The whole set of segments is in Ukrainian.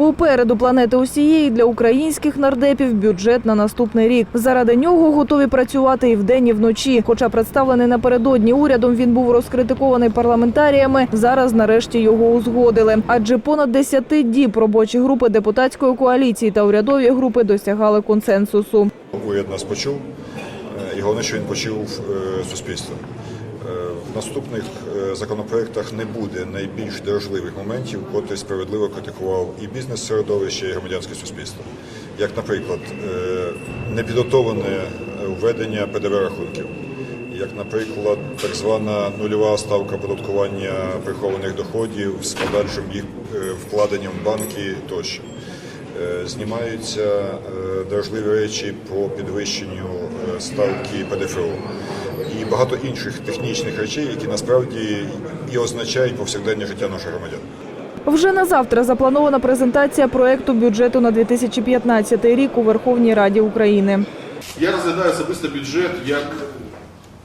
Попереду планети усієї для українських нардепів бюджет на наступний рік. Заради нього готові працювати і вдень, і вночі. Хоча представлений напередодні урядом, він був розкритикований парламентаріями. Зараз нарешті його узгодили. Адже понад 10 діб робочі групи депутатської коаліції та урядові групи досягали консенсусу. Уряд нас почув, е, і головне, що він почув е, суспільство. Е, наступних е, законопроектах не буде найбільш дражливих моментів, котрі справедливо критикував і бізнес-середовище, і громадянське суспільство. Як, наприклад, е, непідготовлене введення ПДВ рахунків, як, наприклад, так звана нульова ставка оподаткування прихованих доходів з подальшим їх е, вкладенням в банки тощо. Е, Знімаються е, дражливі речі по підвищенню е, ставки ПДФО і багато інших технічних речей, які насправді і означають повсякденне життя наших громадян. Вже на завтра запланована презентація проекту бюджету на 2015 рік у Верховній Раді України. Я розглядаю особисто бюджет як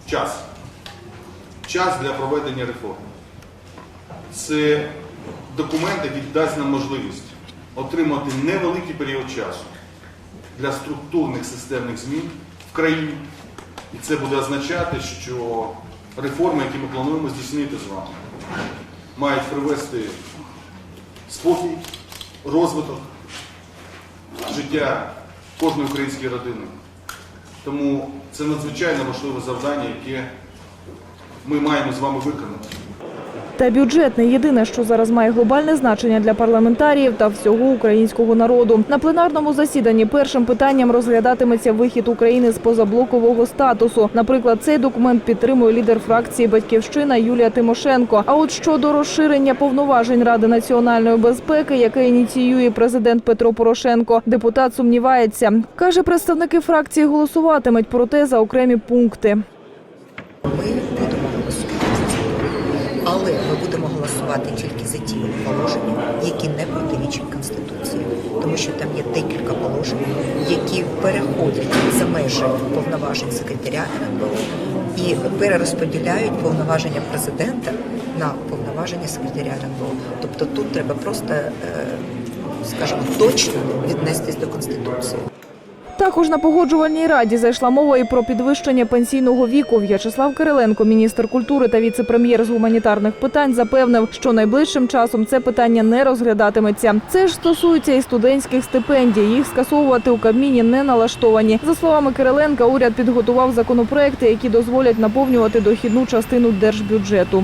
час. Час для проведення реформ. Це документ, який дасть нам можливість отримати невеликий період часу для структурних системних змін в країні. І це буде означати, що реформи, які ми плануємо здійснити з вами, мають привести спокій, розвиток життя кожної української родини. Тому це надзвичайно важливе завдання, яке ми маємо з вами виконати. Та бюджет не єдине, що зараз має глобальне значення для парламентаріїв та всього українського народу. На пленарному засіданні першим питанням розглядатиметься вихід України з позаблокового статусу. Наприклад, цей документ підтримує лідер фракції Батьківщина Юлія Тимошенко. А от щодо розширення повноважень Ради національної безпеки, яке ініціює президент Петро Порошенко, депутат сумнівається. каже, представники фракції голосуватимуть проте за окремі пункти. Але ми будемо голосувати тільки за ті положення, які не протирічать Конституції, тому що там є декілька положень, які переходять за межі повноважень секретаря РНБО і перерозподіляють повноваження президента на повноваження секретаря РНБО. Тобто тут треба просто, е, скажімо, точно віднестись до Конституції. Також на погоджувальній раді зайшла мова і про підвищення пенсійного віку. В'ячеслав Кириленко, міністр культури та віце-прем'єр з гуманітарних питань, запевнив, що найближчим часом це питання не розглядатиметься. Це ж стосується і студентських стипендій. Їх скасовувати у Кабміні не налаштовані. За словами Кириленка, уряд підготував законопроекти, які дозволять наповнювати дохідну частину держбюджету.